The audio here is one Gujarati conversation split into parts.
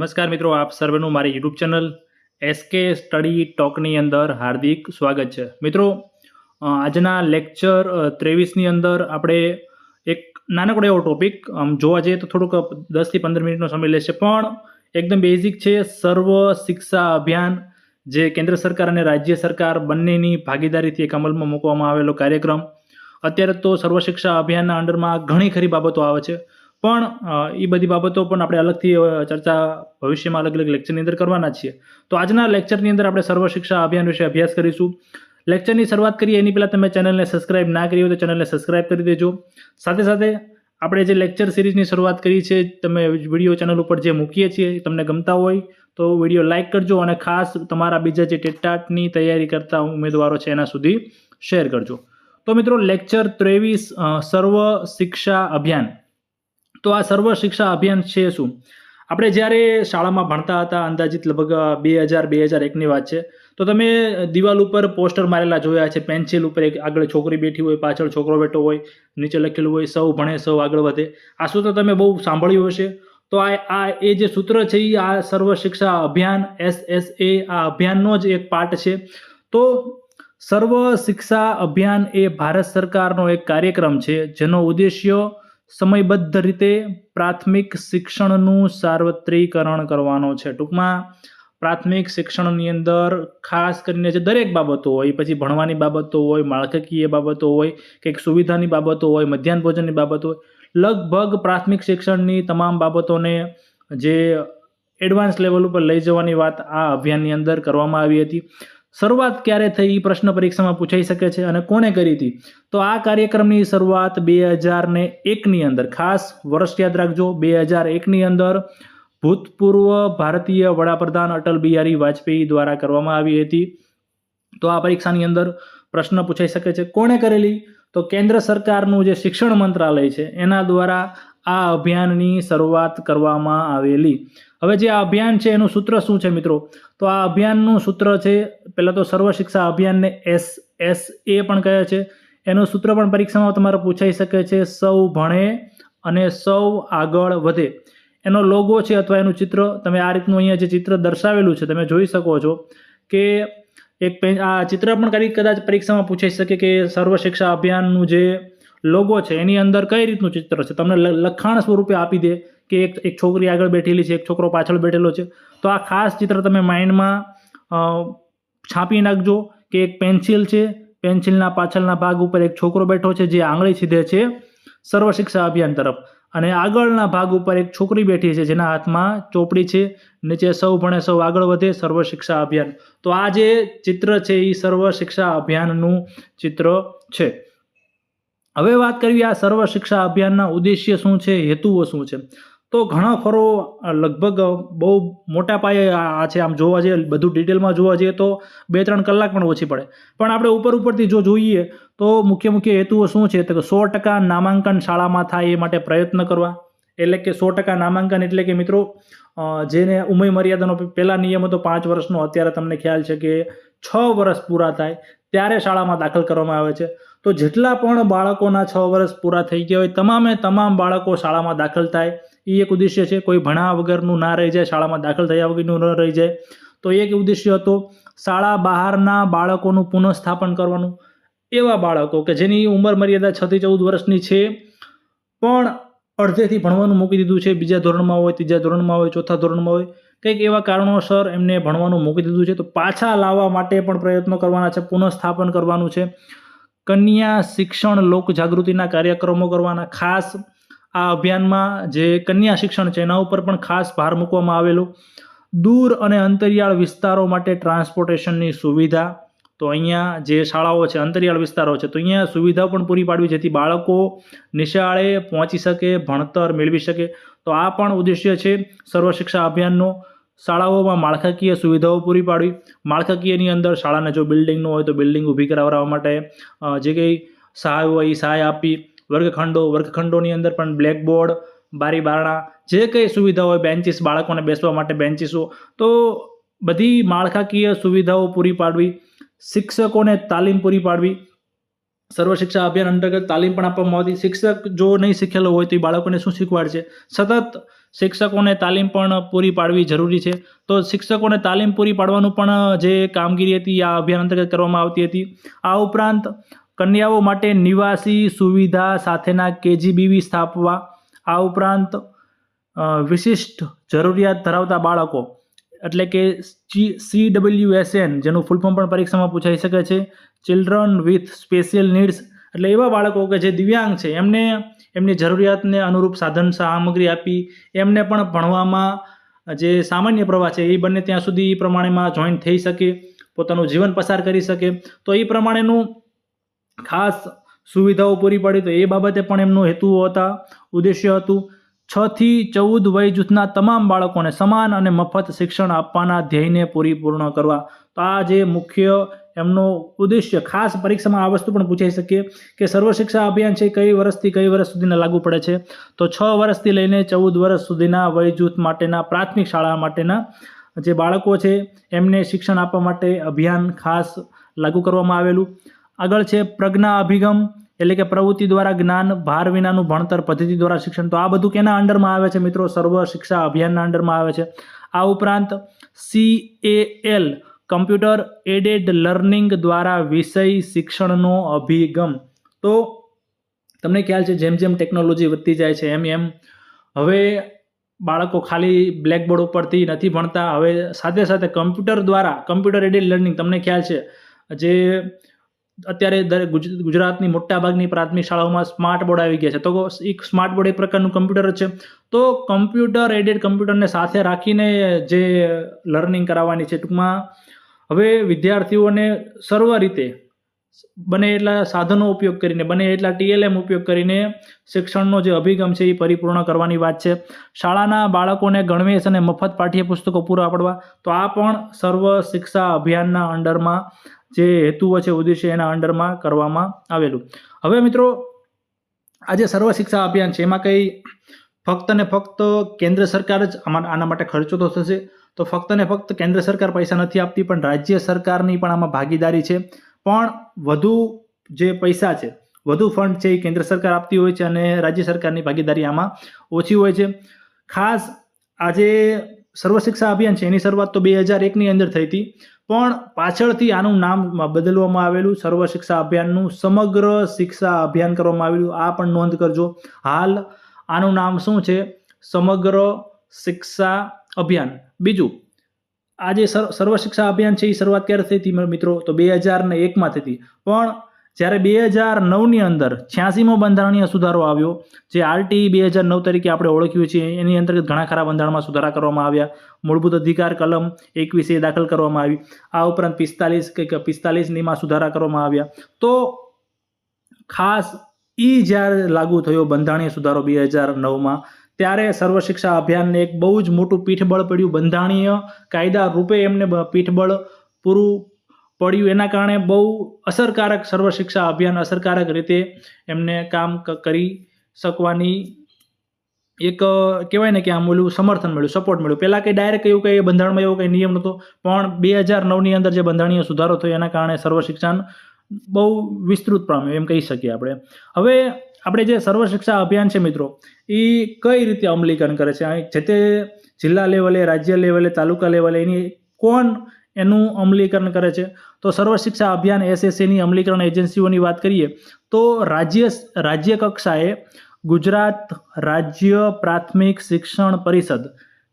નમસ્કાર મિત્રો, આપ સર્વેનું મારી યુટ્યુબ ચેનલ એસકે સ્ટડી ટોકની અંદર હાર્દિક સ્વાગત છે. મિત્રો આજના લેક્ચર ત્રેવીસની અંદર આપણે એક નાનકડો એવો ટોપિક આમ જોવા જઈએ તો થોડુંક દસથી પંદર મિનિટનો સમય લેશે, પણ એકદમ બેઝિક છે, સર્વ શિક્ષા અભિયાન જે કેન્દ્ર સરકાર અને રાજ્ય સરકાર બંનેની ભાગીદારીથી એક અમલમાં મૂકવામાં આવેલો કાર્યક્રમ. અત્યારે તો સર્વ શિક્ષા અભિયાનના અંડરમાં ઘણી ખરી બાબતો આવે છે. પણ એ બધી બાબતો પણ આપણે અલગથી ચર્ચા ભવિષ્યમાં અલગ અલગ લેક્ચરની અંદર કરવાના છીએ. તો આજના લેક્ચરની અંદર આપણે સર્વ શિક્ષા અભિયાન વિશે અભ્યાસ કરીશું. લેક્ચરની શરૂઆત કરીએ, એની પહેલાં તમે ચેનલને સબસ્ક્રાઇબ ના કરી હોય તો ચેનલને સબસ્ક્રાઇબ કરી દેજો. સાથે સાથે આપણે જે લેક્ચર સિરીઝની શરૂઆત કરી છે, તમે વીડિયો ચેનલ ઉપર જે મૂકીએ છીએ તમને ગમતા હોય, તો વીડિયો લાઇક કરજો અને ખાસ તમારા બીજા જે ટેટાટની તૈયારી કરતા ઉમેદવારો છે, એના સુધી શેર કરજો. તો મિત્રો લેક્ચર ત્રેવીસ સર્વ શિક્ષા અભિયાન. તો આ સર્વ શિક્ષા અભિયાન છે શું? આપણે જ્યારે શાળામાં ભણતા હતા, અંદાજિત લગભગ બે હજાર બે હજાર એકની વાત છે, તો તમે દિવાલ ઉપર પોસ્ટર મારેલા જોયા છે, પેન્સિલ ઉપર એક આગળ છોકરી બેઠી હોય, પાછળ છોકરો બેઠો હોય, નીચે લખેલું હોય, સૌ ભણે, સૌ આગળ વધે. આ સૂત્ર તમે બહુ સાંભળ્યું હશે. તો આ આ, એ જે સૂત્ર છે એ આ સર્વ શિક્ષા અભિયાન, એસ એસ એ, આ અભિયાનનો જ એક પાર્ટ છે. તો સર્વ શિક્ષા અભિયાન એ ભારત સરકારનો એક કાર્યક્રમ છે, જેનો ઉદ્દેશ્ય સમયબદ્ધ રીતે પ્રાથમિક શિક્ષણનું સાર્વત્રિકરણ કરવાનો છે. ટૂંકમાં, પ્રાથમિક શિક્ષણની અંદર ખાસ કરીને જે દરેક બાબતો હોય, પછી ભણવાની બાબતો હોય, માળખાકીય બાબતો હોય, કંઈક સુવિધાની બાબતો હોય, મધ્યાહન ભોજનની બાબતો હોય, લગભગ પ્રાથમિક શિક્ષણની તમામ બાબતોને જે એડવાન્સ લેવલ ઉપર લઈ જવાની વાત આ અભિયાનની અંદર કરવામાં આવી હતી. શરૂઆત ક્યારે થઈ એ પ્રશ્ન પરીક્ષામાં પૂછાઈ શકે છે અને કોણે કરી હતી? તો આ કાર્યક્રમની શરૂઆત બે હજાર ને એકની અંદર, ખાસ વર્ષ યાદ રાખજો, બે હજાર એકની અંદર ભૂતપૂર્વ ભારતીય વડાપ્રધાન અટલ બિહારી વાજપેયી દ્વારા કરવામાં આવી હતી. તો આ પરીક્ષાની અંદર પ્રશ્ન પૂછાઈ શકે છે. કોણે કરેલી? તો કેન્દ્ર સરકારનું જે શિક્ષણ મંત્રાલય છે, એના દ્વારા આ અભિયાનની શરૂઆત કરવામાં આવેલી. હવે જે આ અભિયાન છે, એનું સૂત્ર શું છે મિત્રો? તો આ અભિયાનનું સૂત્ર છે, પહેલાં તો સર્વ શિક્ષા અભિયાનને એસ એસ એ પણ કહે છે. એનું સૂત્ર પણ પરીક્ષામાં તમારે પૂછાઈ શકે છે, સૌ ભણે અને સૌ આગળ વધે. એનો લોગો છે અથવા એનું ચિત્ર, તમે આ રીતનું અહીંયા જે ચિત્ર દર્શાવેલું છે, તમે જોઈ શકો છો કે એક આ ચિત્ર પણ કરી કદાચ પરીક્ષામાં પૂછાઈ શકે કે સર્વ શિક્ષા અભિયાનનું જે લોગો છે, એની અંદર કઈ રીતનું ચિત્ર છે? તમને લખાણ સ્વરૂપે આપી દે કે એક એક છોકરી આગળ બેઠેલી છે, એક છોકરો પાછળ બેઠેલો છે. તો આ ખાસ ચિત્ર તમે માઇન્ડમાં છાપી નાખજો કે એક પેન્સિલ છે, પેન્સિલના પાછળના ભાગ ઉપર એક છોકરો બેઠો છે, જે આંગળી સીધે છે સર્વ શિક્ષા અભિયાન તરફ. અને આગળના ભાગ ઉપર એક છોકરી બેઠી છે, જેના હાથમાં ચોપડી છે, નીચે સૌ ભણે સૌ આગળ વધે સર્વ શિક્ષા અભિયાન. તો આ જે ચિત્ર છે એ સર્વ શિક્ષા અભિયાનનું ચિત્ર છે. હવે વાત કરીએ આ સર્વ શિક્ષા અભિયાનના ઉદ્દેશ્ય શું છે, હેતુઓ શું છે? તો ઘણો ખરો લગભગ બહુ મોટા પાયે આ છે, આમ જોવા જઈએ, બધું ડિટેલમાં જોવા જઈએ તો બે ત્રણ કલાક પણ ઓછી પડે. પણ આપણે ઉપર ઉપરથી જો જોઈએ, તો મુખ્ય મુખ્ય હેતુઓ શું છે? તો કે સો ટકા નામાંકન શાળામાં થાય એ માટે પ્રયત્ન કરવા. એટલે કે સો ટકા નામાંકન એટલે કે મિત્રો જેને ઉમય મર્યાદાનો પહેલા નિયમ હતો પાંચ વર્ષનો, અત્યારે તમને ખ્યાલ છે કે છ વર્ષ પૂરા થાય, ત્યારે શાળામાં દાખલ કરવામાં આવે છે. તો જેટલા પણ બાળકોના છ વર્ષ પૂરા થઈ ગયા હોય, તમામે તમામ બાળકો શાળામાં દાખલ થાય. એ એક ઉદ્દેશ્ય છે, કોઈ ભણા વગરનું ના રહી જાય, શાળામાં દાખલ થયા વગરનું ન રહી જાય. તો એક ઉદ્દેશ્ય હતો શાળા બહારના બાળકોનું પુનઃસ્થાપન કરવાનું. એવા બાળકો કે જેની ઉંમર મર્યાદા છ થી ચૌદ વર્ષની છે, પણ અડધેથી ભણવાનું મૂકી દીધું છે. બીજા ધોરણમાં હોય, ત્રીજા ધોરણમાં હોય, ચોથા ધોરણમાં હોય, કંઈક એવા કારણોસર એમને ભણવાનું મૂકી દીધું છે. તો પાછા લાવવા માટે પણ પ્રયત્નો કરવાના છે, પુનઃસ્થાપન કરવાનું છે. કન્યા શિક્ષણ લોક જાગૃતિના કાર્યક્રમો કરવાના, ખાસ આ અભિયાનમાં જે કન્યા શિક્ષણ છે, એના ઉપર પણ ખાસ ભાર મૂકવામાં આવેલો. દૂર અને અંતરિયાળ વિસ્તારો માટે ટ્રાન્સપોર્ટેશનની સુવિધા. તો અહીંયા જે શાળાઓ છે, અંતરિયાળ વિસ્તારો છે, તો અહીંયા સુવિધાઓ પણ પૂરી પાડવી, જેથી બાળકો નિશાળે પહોંચી શકે, ભણતર મેળવી શકે. તો આ પણ ઉદ્દેશ્ય છે સર્વ શિક્ષા અભિયાનનો. શાળાઓમાં માળખાકીય સુવિધાઓ પૂરી પાડવી. માળખાકીયની અંદર શાળાને જો બિલ્ડિંગનું હોય, તો બિલ્ડિંગ ઊભી કરાવવા માટે જે કંઈ સહાય હોય, એ સહાય આપી. વર્ગખંડો, વર્ગખંડોની અંદર પણ બ્લેકબોર્ડ બારી બારણા જે કંઈ સુવિધા હોય બેન્ચીસ બાળકોને બેસવા માટે બેન્ચીસો તો બધી માળખાકીય સુવિધાઓ પૂરી પાડવી, શિક્ષકોને તાલીમ પૂરી પાડવી, સર્વ શિક્ષા અભિયાન અંતર્ગત તાલીમ પણ આપવામાં આવતી. શિક્ષક જો નહીં શીખેલો હોય તો એ બાળકોને શું શીખવાડશે? સતત શિક્ષકોને તાલીમ પણ પૂરી પાડવી જરૂરી છે. તો શિક્ષકોને તાલીમ પૂરી પાડવાનું પણ જે કામગીરી હતી, આ અભિયાન અંતર્ગત કરવામાં આવતી હતી. આ ઉપરાંત કન્યાઓ માટે નિવાસી સુવિધા સાથેના કેજીબીવી સ્થાપવા, આ ઉપરાંત વિશિષ્ટ જરૂરિયાત ધરાવતા બાળકો, એટલે કે સી ડબલ્યુ એસ એન જેનું ફૂલ ફોર્મ પણ પરીક્ષામાં પૂછાઈ શકે છે ચિલ્ડ્રન વિથ સ્પેશિયલ નીડ્સ એટલે એવા બાળકો કે જે દિવ્યાંગ છે, એમને, એમની જરૂરિયાતને અનુરૂપ સાધન સામગ્રી આપી, એમને પણ ભણવામાં, જે સામાન્ય પ્રવાહ છે, એ બંને ત્યાં સુધી એ પ્રમાણેમાં જોઈન્ટ થઈ શકે, પોતાનું જીવન પસાર કરી શકે. તો એ પ્રમાણેનું ખાસ સુવિધાઓ પૂરી પાડી તો એ બાબતે પણ એમનો હેતુ હતા. ઉદ્દેશ્ય હતું છ થી ચૌદ વય જૂથના તમામ બાળકોને સમાન અને મફત શિક્ષણ આપવાના ધ્યેયને પૂરીપૂર્ણ કરવા. તો આ જે મુખ્ય એમનો ઉદ્દેશ્ય, ખાસ પરીક્ષામાં આ વસ્તુ પણ પૂછાઈ શકીએ કે સર્વ શિક્ષા અભિયાન છે કઈ વર્ષથી કઈ વર્ષ સુધીના લાગુ પડે છે? તો છ વર્ષથી લઈને ચૌદ વર્ષ સુધીના વય જૂથ માટેના પ્રાથમિક શાળા માટેના જે બાળકો છે એમને શિક્ષણ આપવા માટે અભિયાન ખાસ લાગુ કરવામાં આવેલું. આગળ છે પ્રજ્ઞા અભિગમ, એટલે કે પ્રવૃત્તિ દ્વારા જ્ઞાન, ભાર વિનાનું ભણતર પદ્ધતિ દ્વારા શિક્ષણ. તો આ બધું કેના અંડરમાં આવે છે મિત્રો? સર્વ શિક્ષા અભિયાનના અંડરમાં આવે છે. આ ઉપરાંત C A L computer aided learning દ્વારા વિષય શિક્ષણનો અભિગમ. તો તમને ખ્યાલ છે જેમ જેમ ટેકનોલોજી વધતી જાય છે એમ એમ, હવે બાળકો ખાલી બ્લેકબોર્ડ ઉપરથી નથી ભણતા. હવે સાથે સાથે કમ્પ્યુટર દ્વારા કમ્પ્યુટર એડેડ લર્નિંગ તમને ખ્યાલ છે, જે અત્યારે ગુજરાતની મોટાભાગની પ્રાથમિક શાળાઓમાં સ્માર્ટ બોર્ડ આવી ગયા છે. તો એક સ્માર્ટ બોર્ડ એક પ્રકારનું કમ્પ્યુટર છે. તો કમ્પ્યુટર એડેડ કમ્પ્યુટરને સાથે રાખીને જે લર્નિંગ કરાવવાની છે, ટૂંકમાં હવે વિદ્યાર્થીઓને સર્વ રીતે બને એટલા સાધનો ઉપયોગ કરીને, બને એટલા ટીએલએમ ઉપયોગ કરીને શિક્ષણનો જે અભિગમ છે એ પરિપૂર્ણ કરવાની વાત છે. શાળાના બાળકોને ગણવેશ અને મફત પાઠ્યપુસ્તકો પૂરા પાડવા, તો આ પણ સર્વ શિક્ષા અભિયાનના અંડરમાં જે હેતુઓ છે, ઉદ્દેશ્ય એના અંડરમાં કરવામાં આવેલું. હવે મિત્રો આ જે સર્વ શિક્ષા અભિયાન છે, એમાં કંઈ ફક્ત ને ફક્ત કેન્દ્ર સરકાર જ આના માટે ખર્ચો તો થશે. તો ફક્ત ને ફક્ત કેન્દ્ર સરકાર પૈસા નથી આપતી, પણ રાજ્ય સરકારની પણ આમાં ભાગીદારી છે. પણ વધુ જે પૈસા છે, વધુ ફંડ છે, એ કેન્દ્ર સરકાર આપતી હોય છે અને રાજ્ય સરકારની ભાગીદારી આમાં ઓછી હોય છે. ખાસ આજે સર્વ શિક્ષા અભિયાન છે, એની શરૂઆત તો બે હજાર એકની અંદર થઈ હતી. પણ પાછળથી આનું નામ બદલવામાં આવેલું. સર્વ શિક્ષા અભિયાનનું સમગ્ર શિક્ષા અભિયાન કરવામાં આવેલું. આ પણ નોંધ કરજો. હાલ આનું નામ શું છે? સમગ્ર શિક્ષા અભિયાન. બીજું, આ જે સર્વ શિક્ષા અભિયાન છે એ શરૂઆત ક્યારે થઈ હતી મિત્રો? તો બે હજાર એકમાં થઈ હતી. પણ જ્યારે બે હજાર નવની અંદર છ્યાસીમો બંધારણીય સુધારો આવ્યો, જે આરટી બે હજાર નવ તરીકે આપણે ઓળખ્યું છીએ એની અંતર્ગત ઘણા ખરા બંધારણમાં સુધારા કરવામાં આવ્યા. મૂળભૂત અધિકાર કલમ એકવીસે દાખલ કરવામાં આવી. આ ઉપરાંત પિસ્તાલીસ કે પિસ્તાલીસનીમાં સુધારા કરવામાં આવ્યા. તો ખાસ એ જ્યારે લાગુ થયો બંધારણીય સુધારો બે હજાર નવમાં, ત્યારે સર્વ શિક્ષા અભિયાનને એક બહુ જ મોટું પીઠબળ પડ્યું. બંધારણીય કાયદા રૂપે એમને પીઠબળ પૂરું પડ્યું. એના કારણે બહુ અસરકારક સર્વ શિક્ષા અભિયાન અસરકારક રીતે એમને કામ કરી શકવાની એક, કહેવાય ને કે આમ ઓલું સમર્થન મળ્યું સપોર્ટ મળ્યું. પહેલાં કંઈ ડાયરેક્ટ એવું કંઈ બંધારણમાં એવો કંઈ નિયમ નહોતો, પણ બે હજાર નવની અંદર જે બંધારણીય સુધારો થયો, એના કારણે સર્વ શિક્ષણ બહુ વિસ્તૃત પામ્યું, એમ કહી શકીએ આપણે. હવે આપણે જે સર્વ શિક્ષા અભિયાન છે મિત્રો, એ કઈ રીતે અમલીકરણ કરે છે? જે તે જિલ્લા લેવલે, રાજ્ય લેવલે, તાલુકા લેવલે, એની કોણ એનું અમલીકરણ કરે છે. તો સર્વ શિક્ષા અભિયાન એસએસસીની અમલીકરણ એજન્સીઓની વાત કરીએ, તો રાજ્ય રાજ્ય કક્ષાએ ગુજરાત રાજ્ય પ્રાથમિક શિક્ષણ પરિષદ,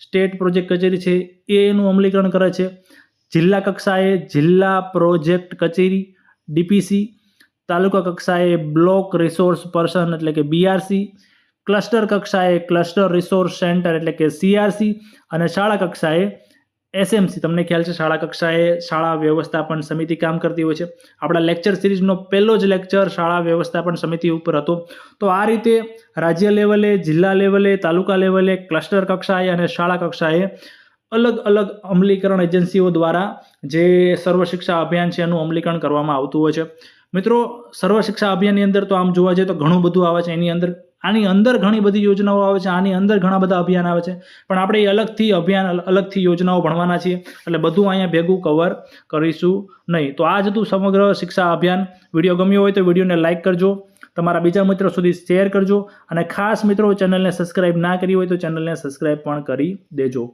સ્ટેટ પ્રોજેક્ટ કચેરી છે, એ એનું અમલીકરણ કરે છે. જિલ્લા કક્ષાએ જિલ્લા પ્રોજેક્ટ કચેરી ડીપીસી તાલુકા કક્ષાએ બ્લોક રિસોર્સ પર્સન એટલે કે બીઆરસી ક્લસ્ટર કક્ષાએ ક્લસ્ટર રિસોર્સ સેન્ટર એટલે કે સીઆરસી અને શાળા કક્ષાએ એસએમસી તમને ખ્યાલ છે, શાળા કક્ષાએ શાળા વ્યવસ્થાપન સમિતિ કામ કરતી હોય છે. આપણા લેક્ચર સિરીઝનો પહેલો જ લેક્ચર શાળા વ્યવસ્થાપન સમિતિ ઉપર હતો. તો આ રીતે રાજ્ય લેવલે, જિલ્લા લેવલે, તાલુકા લેવલે ક્લસ્ટર કક્ષાએ અને શાળા કક્ષાએ અલગ અલગ અમલીકરણ એજન્સીઓ દ્વારા જે સર્વ શિક્ષા અભિયાન છે, એનું અમલીકરણ કરવામાં આવતું હોય છે. મિત્રો, સર્વ શિક્ષા અભિયાનની અંદર તો આમ જોવા જઈએ તો ઘણું બધું આવે છે. એની અંદર આની અંદર ઘણી બધી યોજનાઓ આવે છે, આની અંદર ઘણા બધા અભિયાન આવે છે. પણ આપણે એ અલગથી અભિયાન અલગથી યોજનાઓ ભણવાના છીએ. એટલે બધું અહીંયા ભેગું કવર કરીશું નહીં. તો આ જ હતું સમગ્ર શિક્ષા અભિયાન. વીડિયો ગમ્યો હોય તો વિડીયોને લાઇક કરજો. તમારા બીજા મિત્રો સુધી શેર કરજો. અને ખાસ મિત્રો, ચેનલને સબસ્ક્રાઇબ ના કરી હોય તો ચેનલને સબસ્ક્રાઇબ પણ કરી દેજો.